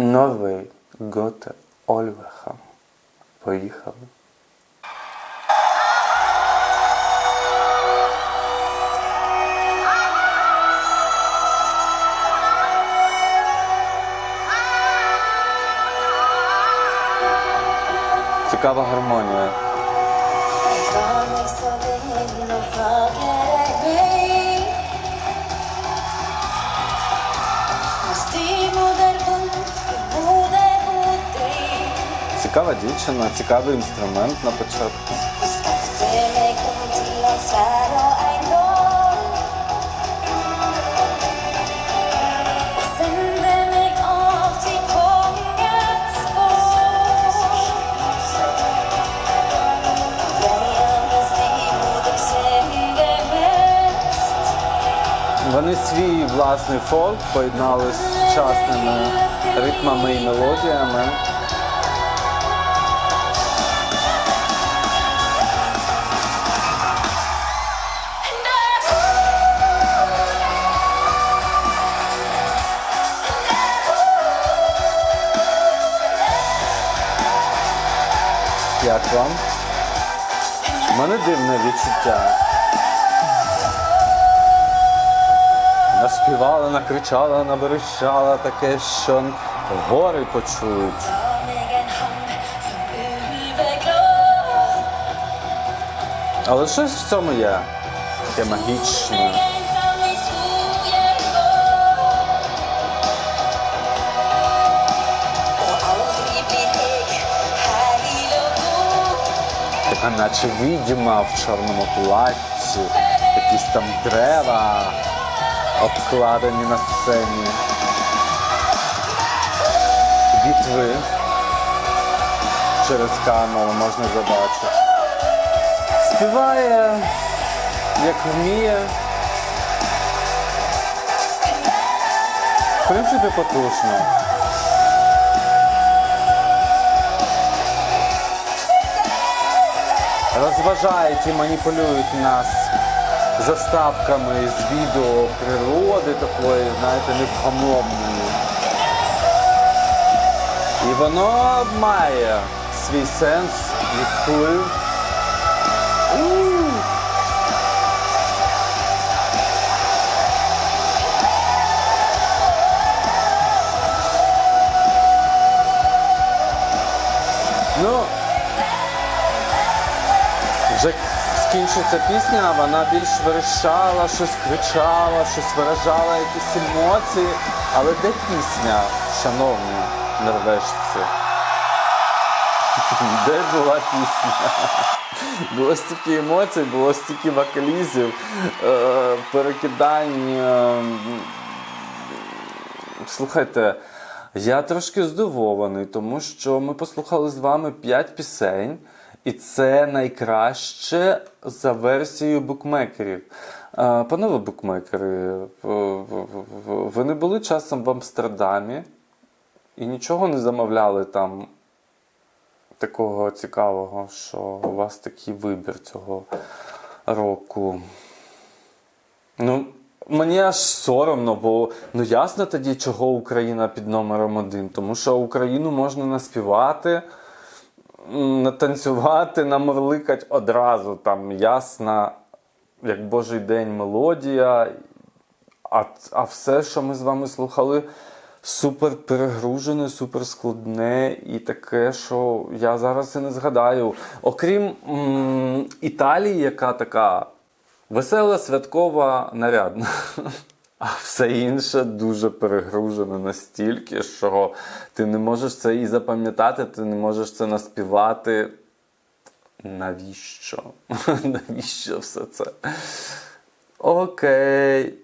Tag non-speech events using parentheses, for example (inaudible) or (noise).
Новий Готе Ольвеха. Поїхали. Цікава гармонія. Цікава дівчина, цікавий інструмент на початку. Вони свій власний фолк поєднали з сучасними ритмами і мелодіями. Як вам? У мене дивне відчуття. Наспівала, накричала, наверещала таке, що гори почують. Але щось в цьому є. Таке магічне. Така наче відьма в чорному платці, якісь там дерева обкладені на сцені. Бітви через камеру можна побачити. Співає, як вміє. В принципі, потужно. Розважають і маніпулюють нас заставками з відео природи такої, знаєте, невгамовної. І воно має свій сенс і вже скінчиться пісня, вона більш верещала, щось кричала, щось виражала якісь емоції. Але де пісня, шановні норвежці? (laughs) Де була пісня? (laughs) Було стільки емоцій, було стільки вокалізів, е, перекидань. е, Слухайте, я трошки здивований, тому що ми послухали з вами 5 пісень, і це найкраще за версією букмекерів. Е, Панове букмекери, ви не були часом в Амстердамі і нічого не замовляли там такого цікавого, що у вас такий вибір цього року. Ну, мені аж соромно, бо ну ясно тоді, чого Україна під номером один. Тому що Україну можна наспівати, натанцювати, намурликать одразу. Там ясна, як Божий день мелодія. А, а все, що ми з вами слухали, супер перегружене, супер складне і таке, що я зараз і не згадаю. Окрім м, Італії, яка така весела, святкова, нарядна. (laughs) А все інше дуже перегружено настільки, що ти не можеш це і запам'ятати, ти не можеш це наспівати. Навіщо? (laughs) Навіщо все це? Окей.